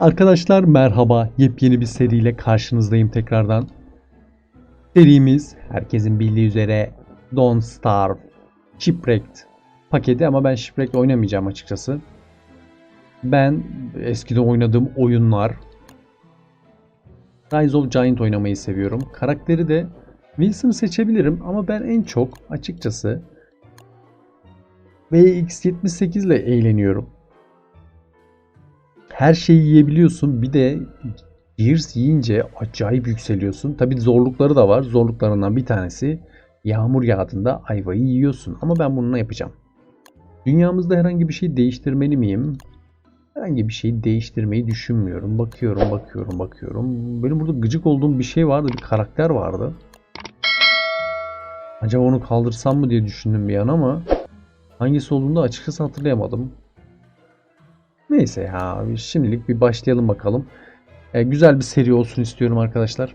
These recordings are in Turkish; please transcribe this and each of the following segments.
Arkadaşlar merhaba. Yepyeni bir seriyle karşınızdayım tekrardan. Serimiz herkesin bildiği üzere Don't Starve Shipwrecked paketi ama ben Shipwrecked oynamayacağım açıkçası. Ben eskiden oynadığım oyunlar Rise of Giant oynamayı seviyorum. Karakteri de Wilson'ı seçebilirim ama ben en çok açıkçası VX78 ile eğleniyorum her şeyi yiyebiliyorsun. Bir de Gears yiyince acayip yükseliyorsun. Tabi zorlukları da var. Zorluklarından bir tanesi yağmur yağdığında ayvayı yiyorsun. Ama ben bununla yapacağım. Dünyamızda herhangi bir şey değiştirmeli miyim? Herhangi bir şeyi değiştirmeyi düşünmüyorum. Bakıyorum, bakıyorum, bakıyorum. Benim burada gıcık olduğum bir şey vardı. Bir karakter vardı. Acaba onu kaldırsam mı diye düşündüm bir an ama hangisi olduğunu açıkçası hatırlayamadım. Neyse ya şimdilik bir başlayalım bakalım. Ee, güzel bir seri olsun istiyorum arkadaşlar.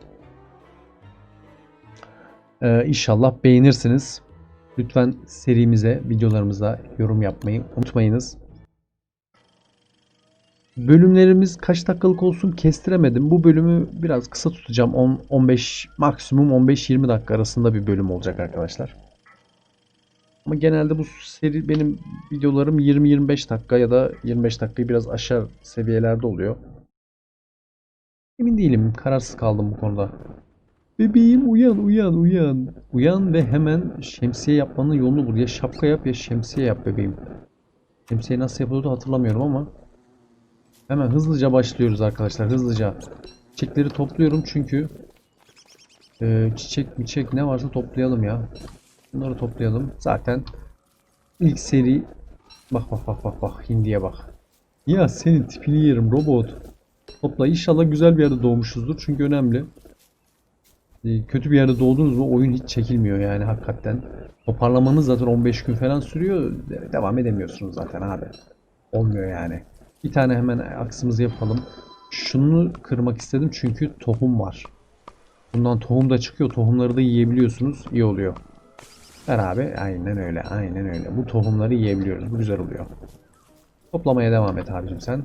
Ee, inşallah beğenirsiniz. Lütfen serimize, videolarımıza yorum yapmayı unutmayınız. Bölümlerimiz kaç dakikalık olsun kestiremedim. Bu bölümü biraz kısa tutacağım. 10 15 maksimum 15-20 dakika arasında bir bölüm olacak arkadaşlar. Ama genelde bu seri benim videolarım 20-25 dakika ya da 25 dakikayı biraz aşar seviyelerde oluyor. Emin değilim. Kararsız kaldım bu konuda. Bebeğim uyan uyan uyan. Uyan ve hemen şemsiye yapmanın yolunu bul. Ya şapka yap ya şemsiye yap bebeğim. Şemsiye nasıl yapılıyordu hatırlamıyorum ama. Hemen hızlıca başlıyoruz arkadaşlar. Hızlıca. Çiçekleri topluyorum çünkü e, çiçek çiçek ne varsa toplayalım ya. Bunları toplayalım. Zaten ilk seri bak bak bak bak bak hindiye bak. Ya senin tipini yerim robot. Topla inşallah güzel bir yerde doğmuşuzdur çünkü önemli. Ee, Kötü bir yerde doğdunuz mu oyun hiç çekilmiyor yani hakikaten. Toparlamanız zaten 15 gün falan sürüyor. Devam edemiyorsunuz zaten abi. Olmuyor yani. Bir tane hemen aksımızı yapalım. Şunu kırmak istedim çünkü tohum var. Bundan tohum da çıkıyor. Tohumları da yiyebiliyorsunuz. İyi oluyor. Ver abi. Aynen öyle. Aynen öyle. Bu tohumları yiyebiliyoruz. Bu güzel oluyor. Toplamaya devam et abicim sen.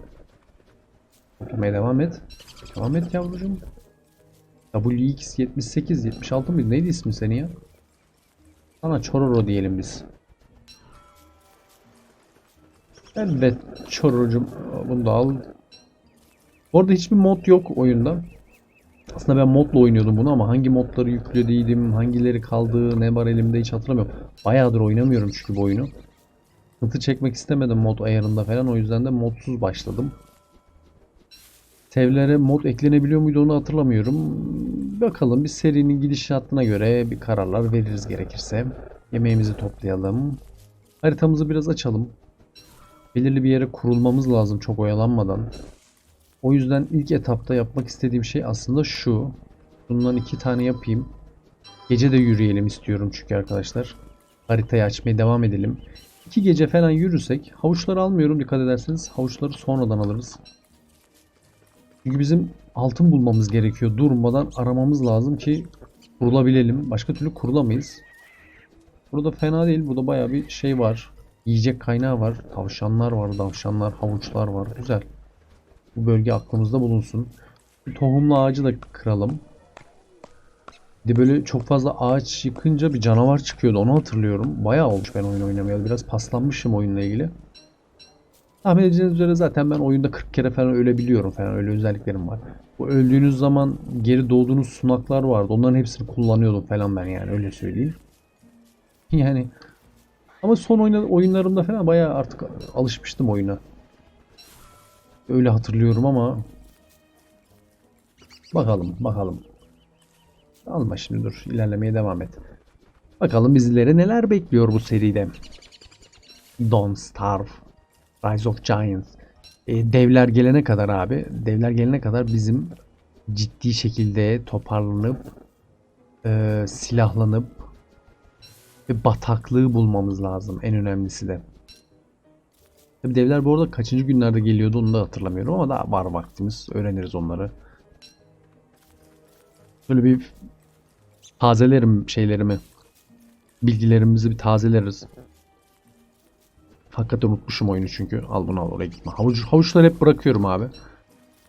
Toplamaya devam et. Devam et yavrucuğum. WX 78 76 mıydı? Neydi ismi senin ya? Sana Çororo diyelim biz. Evet Çororo'cum bunu da al. Bu arada hiçbir mod yok oyunda. Aslında ben modla oynuyordum bunu ama hangi modları yüklediydim, hangileri kaldı, ne var elimde hiç hatırlamıyorum. Bayağıdır oynamıyorum çünkü bu oyunu. Sıkıntı çekmek istemedim mod ayarında falan o yüzden de modsuz başladım. Sevlere mod eklenebiliyor muydu onu hatırlamıyorum. Bakalım bir serinin gidişatına göre bir kararlar veririz gerekirse. Yemeğimizi toplayalım. Haritamızı biraz açalım. Belirli bir yere kurulmamız lazım çok oyalanmadan. O yüzden ilk etapta yapmak istediğim şey aslında şu. Bundan iki tane yapayım. Gece de yürüyelim istiyorum çünkü arkadaşlar. Haritayı açmaya devam edelim. İki gece falan yürürsek havuçları almıyorum dikkat ederseniz. Havuçları sonradan alırız. Çünkü bizim altın bulmamız gerekiyor. Durmadan aramamız lazım ki kurulabilelim. Başka türlü kurulamayız. Burada fena değil. Burada baya bir şey var. Yiyecek kaynağı var. Tavşanlar var. Tavşanlar, havuçlar var. Güzel. Bu bölge aklımızda bulunsun. Tohumlu ağacı da kıralım. Bir de böyle çok fazla ağaç yıkınca bir canavar çıkıyordu. Onu hatırlıyorum. Bayağı olmuş ben oyun oynamayalı. Biraz paslanmışım oyunla ilgili. Tahmin edeceğiniz üzere zaten ben oyunda 40 kere falan ölebiliyorum falan. Öyle özelliklerim var. Bu öldüğünüz zaman geri doğduğunuz sunaklar vardı. Onların hepsini kullanıyordum falan ben yani öyle söyleyeyim. Yani ama son oyna, oyunlarımda falan bayağı artık alışmıştım oyuna. Öyle hatırlıyorum ama bakalım bakalım. Alma şimdi dur ilerlemeye devam et. Bakalım bizleri neler bekliyor bu seride. Don't Starve. Rise of Giants. E, devler gelene kadar abi. Devler gelene kadar bizim ciddi şekilde toparlanıp e, silahlanıp ve bataklığı bulmamız lazım. En önemlisi de. Tabi devler bu arada kaçıncı günlerde geliyordu onu da hatırlamıyorum ama daha var vaktimiz. Öğreniriz onları. Böyle bir tazelerim şeylerimi. Bilgilerimizi bir tazeleriz. Hakikaten unutmuşum oyunu çünkü. Al bunu al oraya gitme. Havuç, havuçları hep bırakıyorum abi.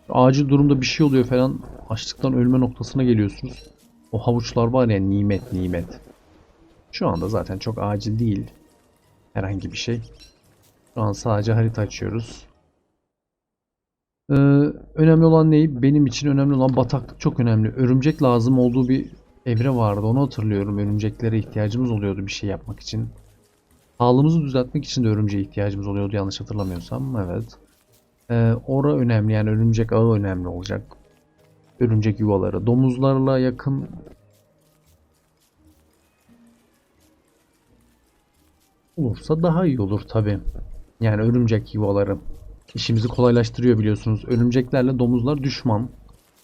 Acil durumda bir şey oluyor falan. Açlıktan ölme noktasına geliyorsunuz. O havuçlar var ya nimet nimet. Şu anda zaten çok acil değil. Herhangi bir şey. Şu an sadece harita açıyoruz. Ee, önemli olan ne? Benim için önemli olan bataklık çok önemli. Örümcek lazım olduğu bir evre vardı. Onu hatırlıyorum. Örümceklere ihtiyacımız oluyordu bir şey yapmak için. Sağlığımızı düzeltmek için de örümceğe ihtiyacımız oluyordu yanlış hatırlamıyorsam. Evet. Ee, ora önemli yani örümcek ağı önemli olacak. Örümcek yuvaları. Domuzlarla yakın olursa daha iyi olur tabi. Yani örümcek yuvaları. İşimizi kolaylaştırıyor biliyorsunuz. Örümceklerle domuzlar düşman.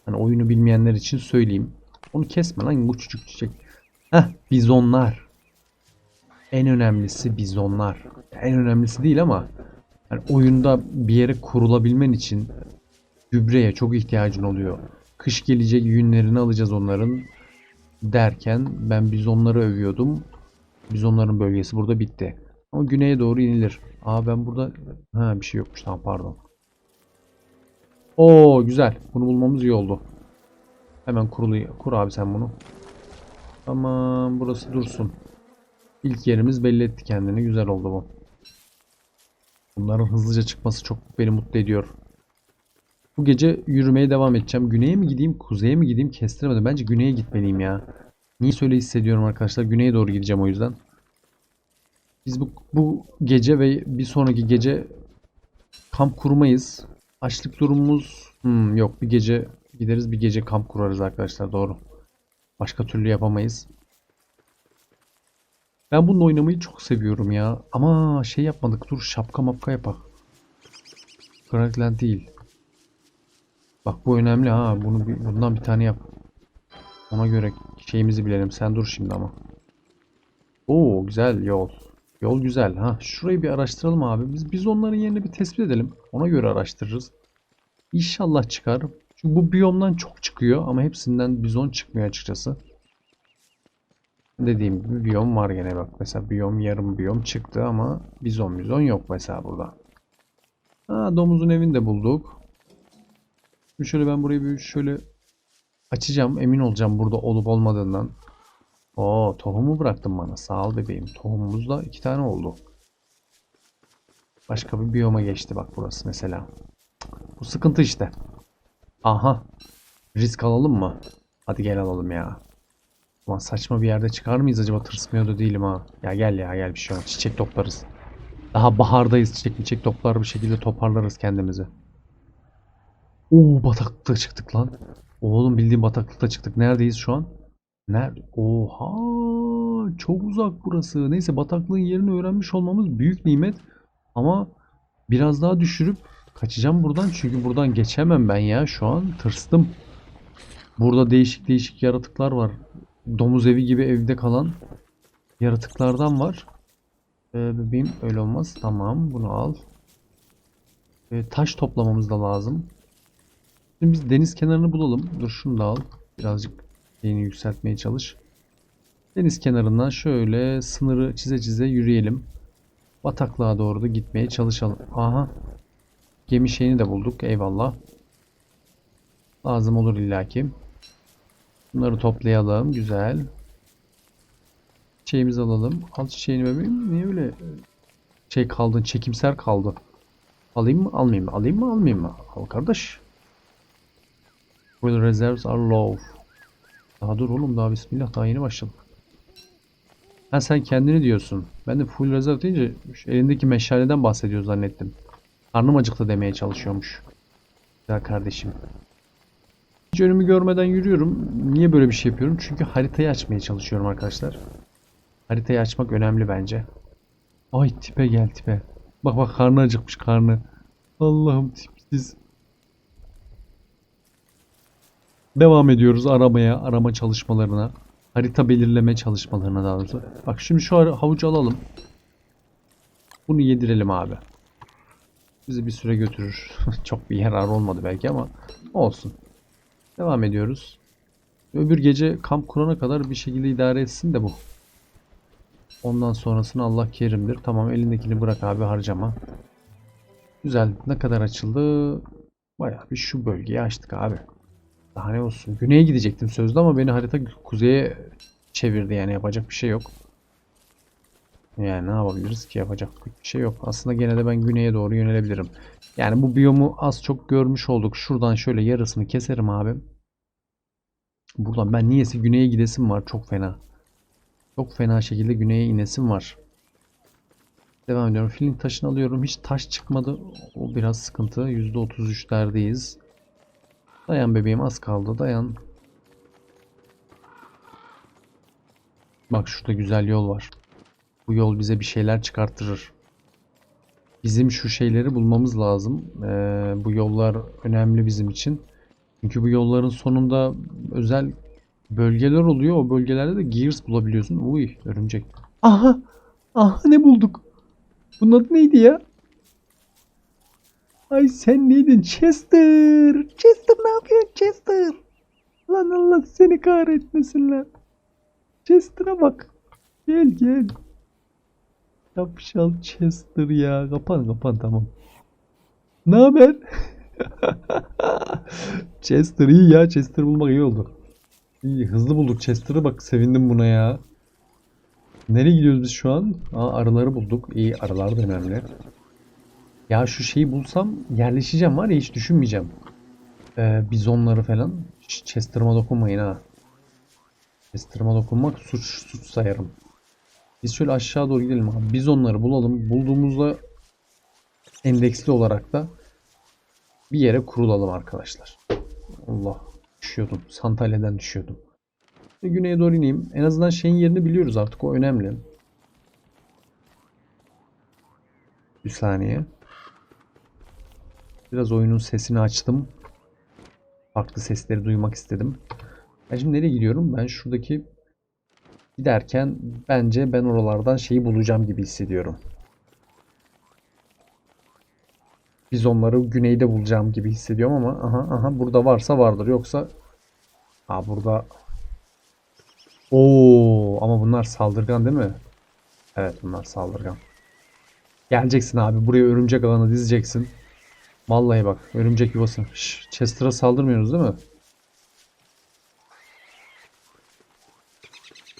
Hani oyunu bilmeyenler için söyleyeyim. Onu kesme lan bu küçük çiçek. Heh bizonlar. En önemlisi bizonlar. En önemlisi değil ama yani oyunda bir yere kurulabilmen için gübreye çok ihtiyacın oluyor. Kış gelecek yünlerini alacağız onların derken ben bizonları övüyordum. Bizonların bölgesi burada bitti. Ama güneye doğru inilir. Aa ben burada ha bir şey yokmuş tamam pardon. Oo güzel. Bunu bulmamız iyi oldu. Hemen kurulu kur abi sen bunu. Tamam burası dursun. İlk yerimiz belli etti kendini. Güzel oldu bu. Bunların hızlıca çıkması çok beni mutlu ediyor. Bu gece yürümeye devam edeceğim. Güneye mi gideyim, kuzeye mi gideyim kestiremedim. Bence güneye gitmeliyim ya. Niye öyle hissediyorum arkadaşlar? Güneye doğru gideceğim o yüzden. Biz bu, bu gece ve bir sonraki gece kamp kurmayız. Açlık durumumuz hmm, yok. Bir gece gideriz bir gece kamp kurarız arkadaşlar doğru. Başka türlü yapamayız. Ben bununla oynamayı çok seviyorum ya. Ama şey yapmadık. Dur şapka mapka yapak. Crackland değil. Bak bu önemli ha. Bunu bir, bundan bir tane yap. Ona göre şeyimizi bilelim. Sen dur şimdi ama. Oo güzel yol. Yol güzel. Ha şurayı bir araştıralım abi. Biz biz onların yerini bir tespit edelim. Ona göre araştırırız. İnşallah çıkar. Çünkü bu biyomdan çok çıkıyor ama hepsinden bizon çıkmıyor açıkçası. Dediğim gibi biyom var gene bak. Mesela biyom yarım biyom çıktı ama bizon bizon yok mesela burada. Ha domuzun evini de bulduk. Şimdi şöyle ben burayı bir şöyle açacağım. Emin olacağım burada olup olmadığından. Oo tohumu bıraktın bana. Sağ ol bebeğim. Tohumumuz da iki tane oldu. Başka bir biyoma geçti bak burası mesela. Bu sıkıntı işte. Aha. Risk alalım mı? Hadi gel alalım ya. Ulan saçma bir yerde çıkar mıyız acaba? Tırsmıyor da değilim ha. Ya gel ya gel bir şey olmaz. Çiçek toplarız. Daha bahardayız. Çiçek çiçek toplar bir şekilde toparlarız kendimizi. Oo bataklıkta çıktık lan. Oğlum bildiğim bataklıkta çıktık. Neredeyiz şu an? Nerede? Oha! Çok uzak burası. Neyse bataklığın yerini öğrenmiş olmamız büyük nimet. Ama biraz daha düşürüp kaçacağım buradan. Çünkü buradan geçemem ben ya. Şu an tırstım. Burada değişik değişik yaratıklar var. Domuz evi gibi evde kalan yaratıklardan var. Ee, bebeğim öyle olmaz. Tamam bunu al. Ee, taş toplamamız da lazım. Şimdi biz deniz kenarını bulalım. Dur şunu da al. Birazcık yeni yükseltmeye çalış. Deniz kenarından şöyle sınırı çize çize yürüyelim. Bataklığa doğru da gitmeye çalışalım. Aha. Gemi şeyini de bulduk. Eyvallah. Lazım olur illaki. Bunları toplayalım. Güzel. Çiçeğimizi alalım. Al çiçeğini bebeğim. Niye öyle şey kaldın? Çekimser kaldı. Alayım mı? Almayayım mı? Alayım mı? Almayayım mı? Al kardeş. Fuel reserves are low. Daha dur oğlum daha bismillah daha yeni başladık. Ha sen kendini diyorsun. Ben de full reserve deyince şu elindeki meşaleden bahsediyor zannettim. Karnım acıktı demeye çalışıyormuş. Güzel kardeşim. Hiç önümü görmeden yürüyorum. Niye böyle bir şey yapıyorum? Çünkü haritayı açmaya çalışıyorum arkadaşlar. Haritayı açmak önemli bence. Ay tipe gel tipe. Bak bak karnı acıkmış karnı. Allah'ım tipsiz. Devam ediyoruz aramaya, arama çalışmalarına. Harita belirleme çalışmalarına daha doğrusu. Bak şimdi şu havucu alalım. Bunu yedirelim abi. Bizi bir süre götürür. Çok bir yarar olmadı belki ama olsun. Devam ediyoruz. Öbür gece kamp kurana kadar bir şekilde idare etsin de bu. Ondan sonrasını Allah kerimdir. Tamam elindekini bırak abi harcama. Güzel. Ne kadar açıldı? Bayağı bir şu bölgeyi açtık abi. Daha ne olsun. Güneye gidecektim sözde ama beni harita kuzeye çevirdi yani yapacak bir şey yok. Yani ne yapabiliriz ki yapacak bir şey yok. Aslında gene de ben güneye doğru yönelebilirim. Yani bu biyomu az çok görmüş olduk. Şuradan şöyle yarısını keserim abi. Buradan ben niyeyse güneye gidesim var çok fena. Çok fena şekilde güneye inesim var. Devam ediyorum. Filin taşını alıyorum. Hiç taş çıkmadı. O biraz sıkıntı. %33'lerdeyiz. Dayan bebeğim az kaldı. Dayan. Bak şurada güzel yol var. Bu yol bize bir şeyler çıkarttırır. Bizim şu şeyleri bulmamız lazım. Ee, bu yollar önemli bizim için. Çünkü bu yolların sonunda özel bölgeler oluyor. O bölgelerde de gears bulabiliyorsun. Uy örümcek. Aha! Aha ne bulduk? Bunun adı neydi ya? Ay sen neydin? Chester! Chester ne yapıyorsun Chester? Lan Allah seni kahretmesin lan. Chester'a bak. Gel gel. Yapşal Chester ya. Kapan kapan tamam. Ne haber? Chester iyi ya. Chester bulmak iyi oldu. İyi hızlı bulduk Chester'ı bak sevindim buna ya. Nereye gidiyoruz biz şu an? Aa, arıları bulduk. İyi arılar da önemli. Ya şu şeyi bulsam yerleşeceğim var ya hiç düşünmeyeceğim. Ee, bizonları falan. Chester'ıma dokunmayın ha. Chester'ıma dokunmak suç suç sayarım. Biz şöyle aşağı doğru gidelim abi. Bizonları bulalım. Bulduğumuzda endeksli olarak da bir yere kurulalım arkadaşlar. Allah düşüyordum. Sandalyeden düşüyordum. Ve Güneye doğru ineyim. En azından şeyin yerini biliyoruz artık. O önemli. Bir saniye. Biraz oyunun sesini açtım. Farklı sesleri duymak istedim. Ben şimdi nereye gidiyorum? Ben şuradaki giderken bence ben oralardan şeyi bulacağım gibi hissediyorum. Biz onları güneyde bulacağım gibi hissediyorum ama aha aha burada varsa vardır yoksa ha burada Oo ama bunlar saldırgan değil mi? Evet bunlar saldırgan. Geleceksin abi buraya örümcek alanı dizeceksin. Vallahi bak örümcek yuvası. Şş, Chester'a saldırmıyoruz değil mi?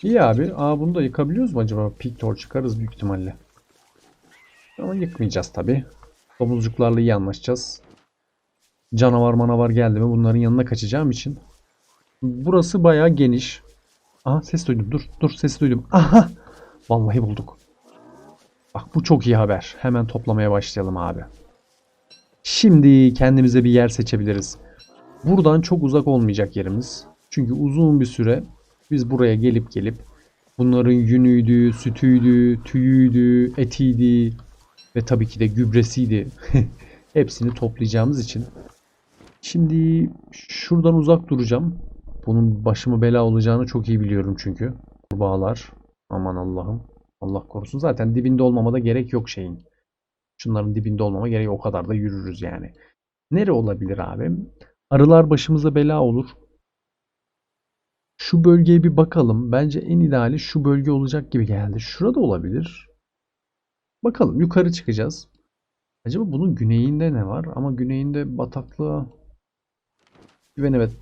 İyi abi. Aa bunu da yıkabiliyoruz mu acaba? Peak Torch çıkarız büyük ihtimalle. Ama yıkmayacağız tabi. Domuzcuklarla iyi anlaşacağız. Canavar manavar geldi mi bunların yanına kaçacağım için. Burası bayağı geniş. Aha ses duydum. Dur dur ses duydum. Aha. Vallahi bulduk. Bak bu çok iyi haber. Hemen toplamaya başlayalım abi. Şimdi kendimize bir yer seçebiliriz. Buradan çok uzak olmayacak yerimiz. Çünkü uzun bir süre biz buraya gelip gelip bunların yünüydü, sütüydü, tüyüydü, etiydi ve tabii ki de gübresiydi. Hepsini toplayacağımız için. Şimdi şuradan uzak duracağım. Bunun başıma bela olacağını çok iyi biliyorum çünkü. Kurbağalar. Aman Allah'ım. Allah korusun. Zaten dibinde olmama da gerek yok şeyin. Şunların dibinde olmama gerek o kadar da yürürüz yani. Nere olabilir abi? Arılar başımıza bela olur. Şu bölgeye bir bakalım. Bence en ideali şu bölge olacak gibi geldi. Şurada olabilir. Bakalım yukarı çıkacağız. Acaba bunun güneyinde ne var? Ama güneyinde bataklığa güvenemedim.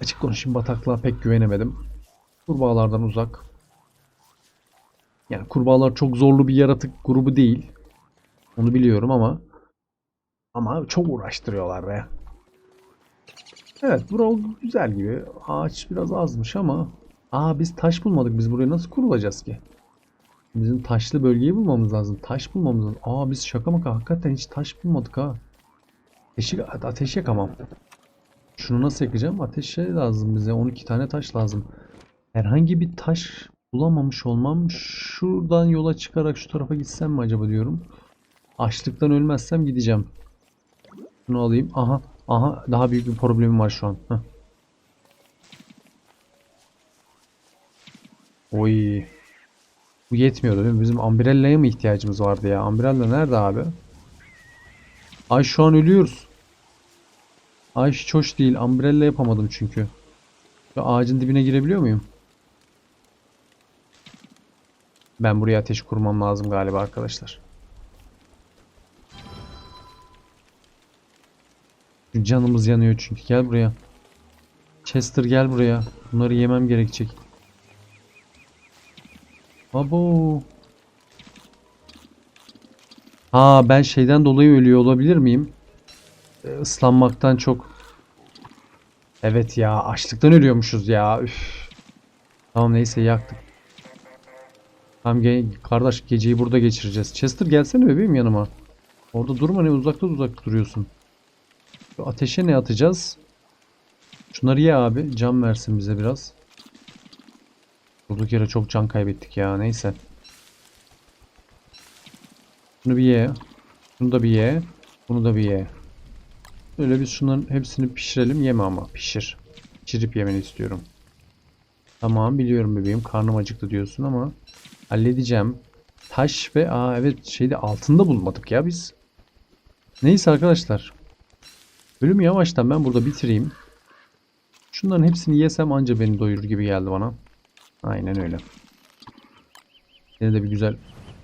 Açık konuşayım bataklığa pek güvenemedim. Kurbağalardan uzak. Yani kurbağalar çok zorlu bir yaratık grubu değil. Onu biliyorum ama ama çok uğraştırıyorlar be. Evet bura güzel gibi. Ağaç biraz azmış ama Aa biz taş bulmadık. Biz buraya nasıl kurulacağız ki? Bizim taşlı bölgeyi bulmamız lazım. Taş bulmamız lazım. Aa biz şaka maka hakikaten hiç taş bulmadık ha. Ateşi, ateş yakamam. Şunu nasıl yakacağım? Ateşe lazım bize. 12 tane taş lazım. Herhangi bir taş bulamamış olmam. Şuradan yola çıkarak şu tarafa gitsem mi acaba diyorum. Açlıktan ölmezsem gideceğim. Bunu alayım. Aha. Aha. Daha büyük bir problemim var şu an. Heh. Oy. Bu yetmiyordu? Bizim Umbrella'ya mı ihtiyacımız vardı ya? Umbrella nerede abi? Ay şu an ölüyoruz. Ay hiç hoş değil. Umbrella yapamadım çünkü. Şu ağacın dibine girebiliyor muyum? Ben buraya ateş kurmam lazım galiba arkadaşlar. Canımız yanıyor çünkü. Gel buraya. Chester gel buraya. Bunları yemem gerekecek. Abo. Aa ben şeyden dolayı ölüyor olabilir miyim? Ee, Islanmaktan çok. Evet ya açlıktan ölüyormuşuz ya. Üf. Tamam neyse yaktık. Tamam ge- kardeş geceyi burada geçireceğiz. Chester gelsene bebeğim yanıma. Orada durma ne uzakta uzakta duruyorsun. Şu ateşe ne atacağız? Şunları ye abi. Can versin bize biraz. Durduk yere çok can kaybettik ya. Neyse. Şunu bir ye. Şunu da bir ye. Bunu da bir ye. Öyle biz şunların hepsini pişirelim. Yeme ama pişir. Pişirip yemeni istiyorum. Tamam biliyorum bebeğim. Karnım acıktı diyorsun ama halledeceğim. Taş ve aa evet şeyde altında bulmadık ya biz. Neyse arkadaşlar. Bölümü yavaştan ben burada bitireyim. Şunların hepsini yesem anca beni doyurur gibi geldi bana. Aynen öyle. Yine de bir güzel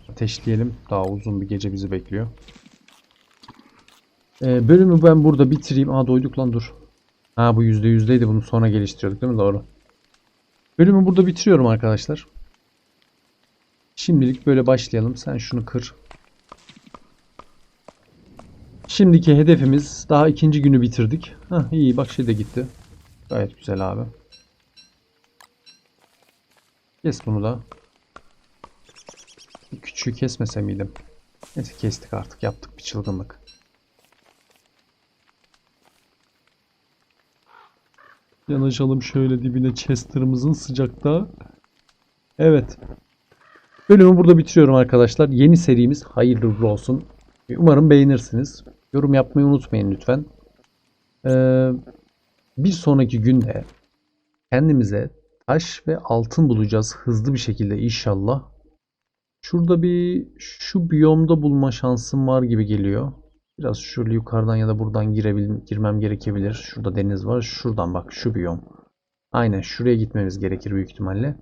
ateşleyelim. Daha uzun bir gece bizi bekliyor. Ee, bölümü ben burada bitireyim. Aa doyduk lan dur. Ha bu yüzde yüzdeydi. Bunu sonra geliştiriyorduk değil mi? Doğru. Bölümü burada bitiriyorum arkadaşlar. Şimdilik böyle başlayalım. Sen şunu kır. Şimdiki hedefimiz daha ikinci günü bitirdik. Hah iyi bak şey de gitti. Gayet güzel abi. Kes bunu da. Küçüğü kesmese miydim? Neyse kestik artık yaptık bir çılgınlık. Yanaşalım şöyle dibine Chester'ımızın sıcakta. Evet. Bölümü burada bitiriyorum arkadaşlar. Yeni serimiz hayırlı olsun. Umarım beğenirsiniz. Yorum yapmayı unutmayın lütfen. Ee, bir sonraki günde kendimize taş ve altın bulacağız hızlı bir şekilde inşallah. Şurada bir şu biyomda bulma şansım var gibi geliyor. Biraz şöyle yukarıdan ya da buradan girebil girmem gerekebilir. Şurada deniz var. Şuradan bak şu biyom. Aynen şuraya gitmemiz gerekir büyük ihtimalle.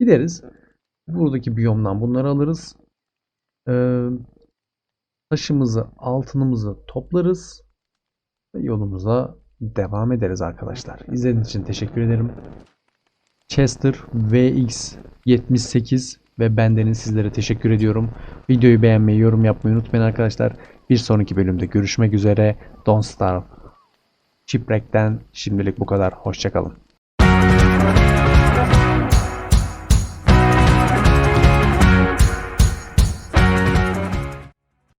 Gideriz. Buradaki biyomdan bunları alırız. Ee, taşımızı, altınımızı toplarız. Ve yolumuza devam ederiz arkadaşlar. İzlediğiniz için teşekkür ederim. Chester VX78 ve bendeniz sizlere teşekkür ediyorum. Videoyu beğenmeyi, yorum yapmayı unutmayın arkadaşlar. Bir sonraki bölümde görüşmek üzere. Don't Starve. Shipwreck'ten şimdilik bu kadar. Hoşçakalın.